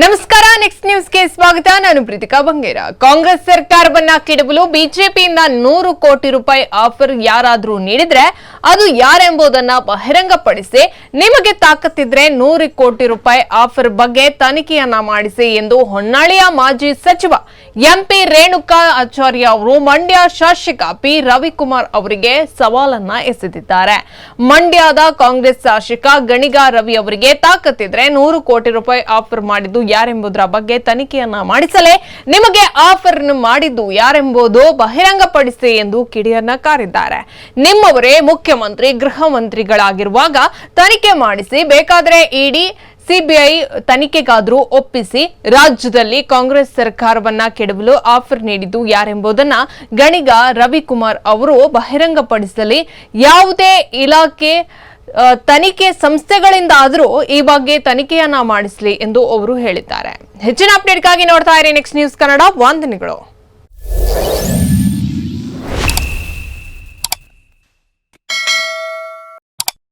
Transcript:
ನಮಸ್ಕಾರ ನೆಕ್ಸ್ಟ್ ನ್ಯೂಸ್ಗೆ ಸ್ವಾಗತ. ನಾನು ಪ್ರೀತಿಕಾ ಬಂಗೇರ. ಕಾಂಗ್ರೆಸ್ ಸರ್ಕಾರವನ್ನ ಕೆಡವಲು ಬಿಜೆಪಿಯಿಂದ ನೂರು ಕೋಟಿ ರೂಪಾಯಿ ಆಫರ್ ಯಾರಾದರೂ ನೀಡಿದ್ರೆ ಅದು ಯಾರೆಂಬುದನ್ನ ಬಹಿರಂಗಪಡಿಸಿ, ನಿಮಗೆ ತಾಕತ್ತಿದ್ರೆ ನೂರು ಕೋಟಿ ರೂಪಾಯಿ ಆಫರ್ ಬಗ್ಗೆ ತನಿಖೆಯನ್ನ ಮಾಡಿಸಿ ಎಂದು ಹೊನ್ನಾಳಿಯ ಮಾಜಿ ಸಚಿವ ಎಂಪಿ ರೇಣುಕಾ ಆಚಾರ್ಯ ಅವರು ಮಂಡ್ಯ ಶಾಸಕ ಪಿ ರವಿಕುಮಾರ್ ಅವರಿಗೆ ಸವಾಲನ್ನ ಎಸೆದಿದ್ದಾರೆ. ಮಂಡ್ಯದ ಕಾಂಗ್ರೆಸ್ ಶಾಸಕ ಗಣಿಗಾ ರವಿ ಅವರಿಗೆ ತಾಕತ್ತಿದ್ರೆ ನೂರು ಕೋಟಿ ರೂಪಾಯಿ ಆಫರ್ ಮಾಡಿದ್ದು ಯಾರೆಂಬುದರ ಬಗ್ಗೆ ತನಿಖೆಯನ್ನ ಮಾಡಿಸಲೇ ನಿಮಗೆ ಆಫರ್ ಮಾಡಿದ್ದು ಯಾರೆಂಬುದು ಬಹಿರಂಗಪಡಿಸಿ ಎಂದು ಕಿಡಿಯನ್ನ ಕಾರಿದ್ದಾರೆ. ನಿಮ್ಮವರೇ ಮುಖ್ಯಮಂತ್ರಿ, ಗೃಹ ಮಂತ್ರಿಗಳಾಗಿರುವಾಗ ತನಿಖೆ ಮಾಡಿಸಿ, ಬೇಕಾದ್ರೆ ಇಡಿ, ಸಿಬಿಐ ತನಿಖೆಗಾದರೂ ಒಪ್ಪಿಸಿ, ರಾಜ್ಯದಲ್ಲಿ ಕಾಂಗ್ರೆಸ್ ಸರ್ಕಾರವನ್ನ ಕೆಡವಲು ಆಫರ್ ನೀಡಿದ್ದು ಯಾರೆಂಬುದನ್ನ ಗಣಿಗ ರವಿಕುಮಾರ್ ಅವರು ಬಹಿರಂಗಪಡಿಸಲಿ. ಯಾವುದೇ ಇಲಾಖೆ ತನಿಖೆ ಸಂಸ್ಥೆಗಳಿಂದಾದರೂ ಈ ಬಗ್ಗೆ ತನಿಖೆಯನ್ನ ಮಾಡಿಸಲಿ ಎಂದು ಅವರು ಹೇಳಿದ್ದಾರೆ. ಹೆಚ್ಚಿನ ಅಪ್ಡೇಟ್ಗಾಗಿ ನೋಡ್ತಾ ಇರಿ ನೆಕ್ಸ್ಟ್ ನ್ಯೂಸ್ ಕನ್ನಡ ವಂದನೆಗಳು.